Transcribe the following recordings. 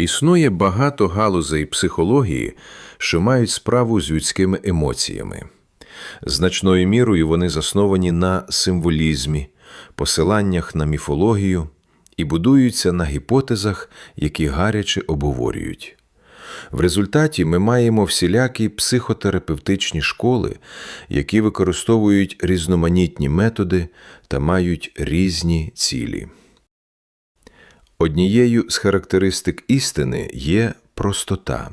Існує багато галузей психології, що мають справу з людськими емоціями. Значною мірою вони засновані на символізмі, посиланнях на міфологію і будуються на гіпотезах, які гаряче обговорюють. В результаті ми маємо всілякі психотерапевтичні школи, які використовують різноманітні методи та мають різні цілі. Однією з характеристик істини є простота.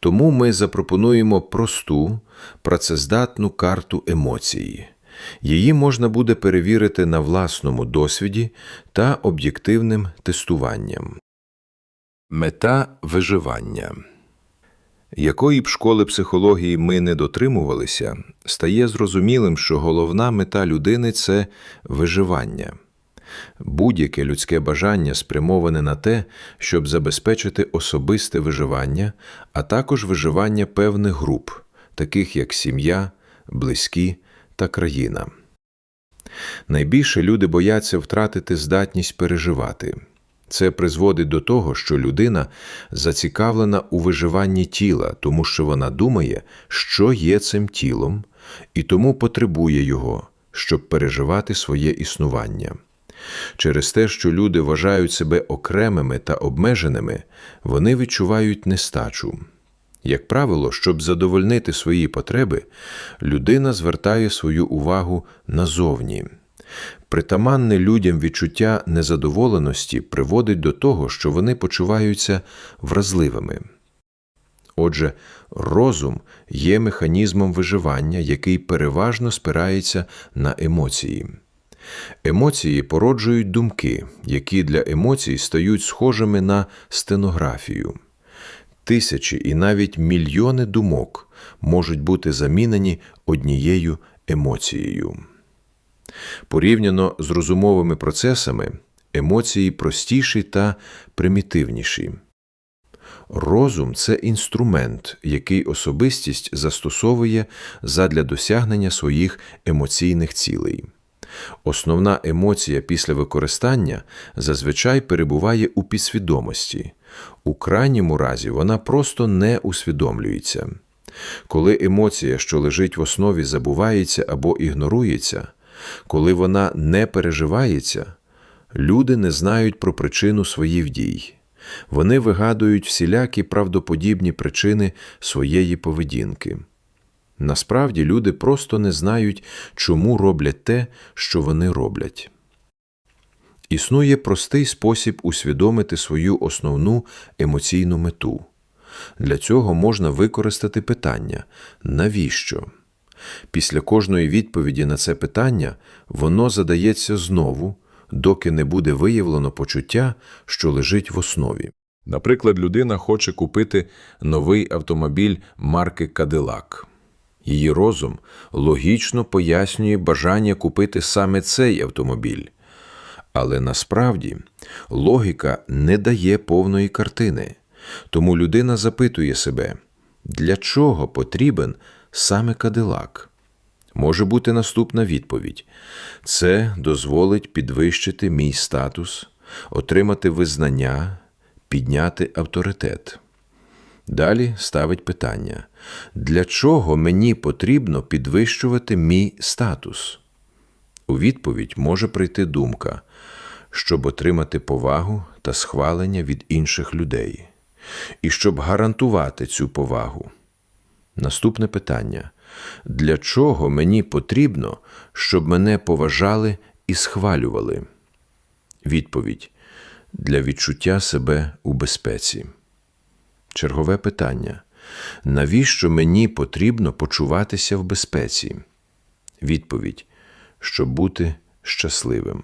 Тому ми запропонуємо просту, працездатну карту емоції. Її можна буде перевірити на власному досвіді та об'єктивним тестуванням. Мета виживання. Якої б школи психології ми не дотримувалися, стає зрозумілим, що головна мета людини це виживання. Будь-яке людське бажання спрямоване на те, щоб забезпечити особисте виживання, а також виживання певних груп, таких як сім'я, близькі та країна. Найбільше люди бояться втратити здатність переживати. Це призводить до того, що людина зацікавлена у виживанні тіла, тому що вона думає, що є цим тілом, і тому потребує його, щоб переживати своє існування. Через те, що люди вважають себе окремими та обмеженими, вони відчувають нестачу. Як правило, щоб задовольнити свої потреби, людина звертає свою увагу назовні. Притаманне людям відчуття незадоволеності приводить до того, що вони почуваються вразливими. Отже, розум є механізмом виживання, який переважно спирається на емоції. Емоції породжують думки, які для емоцій стають схожими на стенографію. Тисячі і навіть мільйони думок можуть бути замінені однією емоцією. Порівняно з розумовими процесами, емоції простіші та примітивніші. Розум це інструмент, який особистість застосовує задля досягнення своїх емоційних цілей. Основна емоція після використання зазвичай перебуває у підсвідомості, у крайньому разі вона просто не усвідомлюється. Коли емоція, що лежить в основі, забувається або ігнорується, коли вона не переживається, люди не знають про причину своїх дій. Вони вигадують всілякі правдоподібні причини своєї поведінки. Насправді люди просто не знають, чому роблять те, що вони роблять. Існує простий спосіб усвідомити свою основну емоційну мету. Для цього можна використати питання навіщо? Після кожної відповіді на це питання воно задається знову, доки не буде виявлено почуття, що лежить в основі. Наприклад, людина хоче купити новий автомобіль марки Кадилак. Її розум логічно пояснює бажання купити саме цей автомобіль. Але насправді логіка не дає повної картини. Тому людина запитує себе, для чого потрібен саме кадилак? Може бути наступна відповідь: це дозволить підвищити мій статус, отримати визнання, підняти авторитет. Далі ставить питання: для чого мені потрібно підвищувати мій статус? У відповідь може прийти думка, щоб отримати повагу та схвалення від інших людей, і щоб гарантувати цю повагу. Наступне питання: для чого мені потрібно, щоб мене поважали і схвалювали? Відповідь для відчуття себе у безпеці. Чергове питання: навіщо мені потрібно почуватися в безпеці? Відповідь, щоб бути щасливим.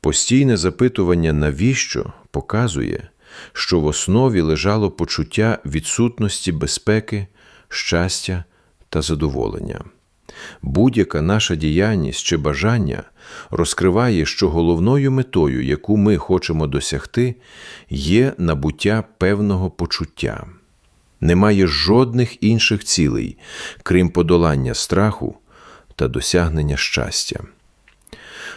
Постійне запитування навіщо показує, що в основі лежало почуття відсутності безпеки, щастя та задоволення. Будь-яка наша діяльність чи бажання розкриває, що головною метою, яку ми хочемо досягти, є набуття певного почуття. Немає жодних інших цілей, крім подолання страху та досягнення щастя.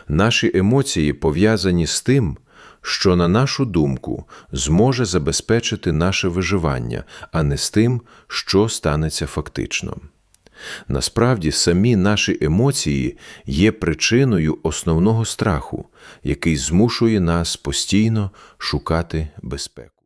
Наші емоції пов'язані з тим, що, на нашу думку, зможе забезпечити наше виживання, а не з тим, що станеться фактично. Насправді, самі наші емоції є причиною основного страху, який змушує нас постійно шукати безпеку.